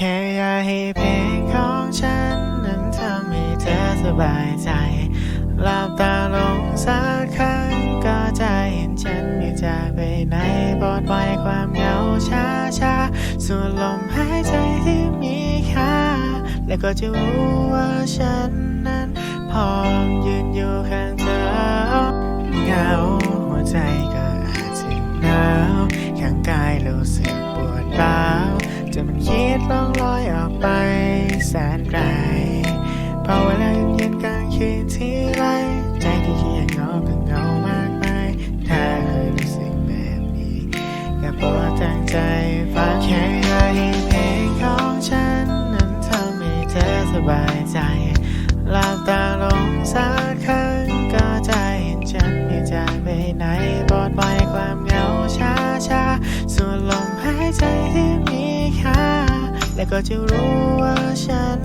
ค่อยากให้เพลงของฉัน นั้นทำให้เธอสบายใจหลับตาลงสักครั้งก็จะเห็นฉันไม่จากไปไหนปลอดปล่อยความเหงาช้าช้าส่วนลมหายใจที่มีค่า แล้วก็จะรู้ว่าฉันนั้นพร้อมอยู่ จนมันคิดล่องลอยออกไปแสนไกลพอเวลาเย็นกลางคืนที่ไรใจที่เขียนเงาก็เงามากมายถ้าเคยรู้สึกแบบนี้ก็โปรดตั้งใจฟังแค่อยาให้เพลงของฉัน นั้นทำให้เธอสบายใจหลับตาลงสักครั้งก็จะเห็นฉันไม่จากไปไหนปลดปล่อยความเหงาช้าช้าๆส่วนลมหายใจที่ แล้วก็จะรู้ว่าฉัน